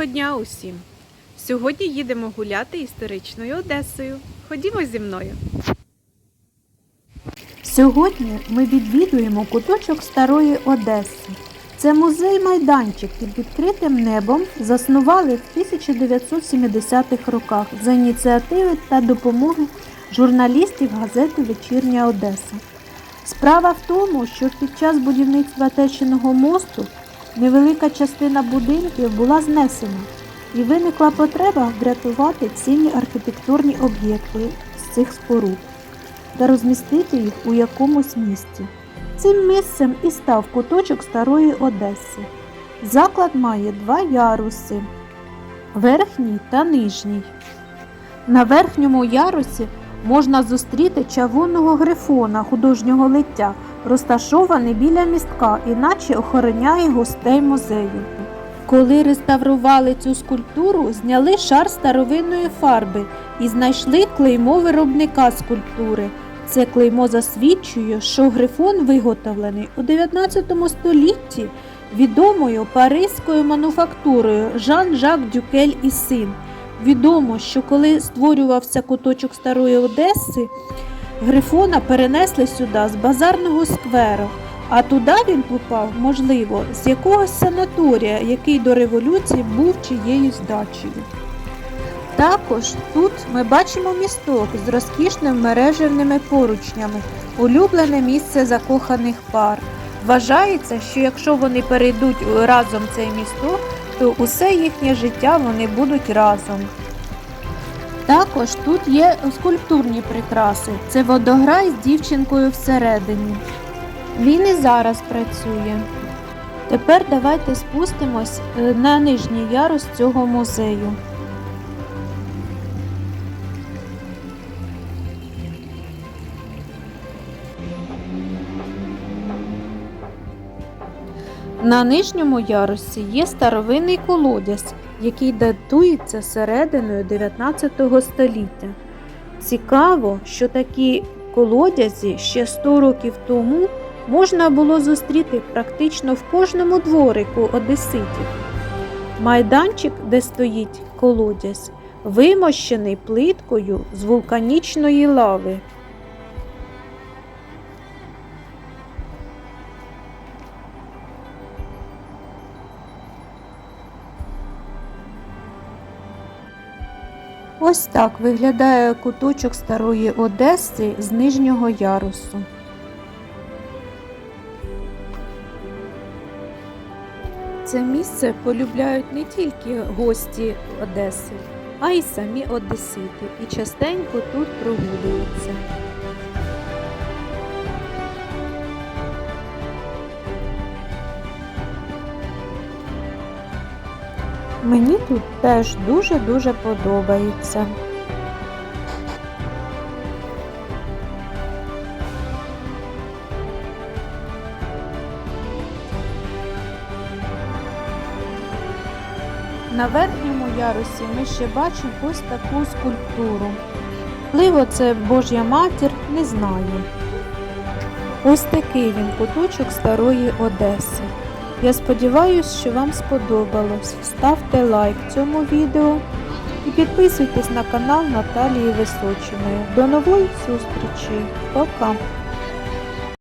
Доброго дня усім! Сьогодні їдемо гуляти історичною Одесою. Ходімо зі мною. Сьогодні ми відвідуємо куточок Старої Одеси. Це музей-майданчик під відкритим небом заснували в 1970-х роках за ініціативи та допомоги журналістів газети Вечірня Одеса. Справа в тому, що під час будівництва Теченого мосту невелика частина будинків була знесена і виникла потреба врятувати цінні архітектурні об'єкти з цих споруд та розмістити їх у якомусь місці. Цим місцем і став куточок Старої Одеси. Заклад має два яруси верхній та нижній. На верхньому ярусі можна зустріти чавунного грифона художнього лиття, розташований біля містка, іначе охороняє гостей музею. Коли реставрували цю скульптуру, зняли шар старовинної фарби і знайшли клеймо виробника скульптури. Це клеймо засвідчує, що грифон виготовлений у 19 столітті відомою паризькою мануфактурою Жан-Жак Дюкель і син. Відомо, що коли створювався куточок Старої Одеси, грифона перенесли сюди з базарного скверу, а туди він попав, можливо, з якогось санаторія, який до революції був чиєюсь дачею. Також тут ми бачимо місток з розкішними мережевними поручнями, улюблене місце закоханих пар. Вважається, що якщо вони перейдуть разом цей місток, то усе їхнє життя вони будуть разом. Також тут є скульптурні прикраси. Це водограй з дівчинкою всередині. Він і зараз працює. Тепер давайте спустимось е, на нижній ярус цього музею. На нижньому ярусі є старовинний колодязь, який датується серединою 19 століття. Цікаво, що такі колодязі ще 100 років тому можна було зустріти практично в кожному дворику одеситів. Майданчик, де стоїть колодязь, вимощений плиткою з вулканічної лави. Ось так виглядає куточок Старої Одеси з нижнього ярусу. Це місце полюбляють не тільки гості Одеси, а й самі одесити і частенько тут прогулюються. Мені тут теж дуже-дуже подобається. На верхньому ярусі ми ще бачимо ось таку скульптуру. Можливо, це Божя матір, не знаю. Ось такий він куточок Старої Одеси. Я сподіваюся, що вам сподобалось. Ставте лайк цьому відео і підписуйтесь на канал Наталії Височиної. До нової зустрічі. Пока!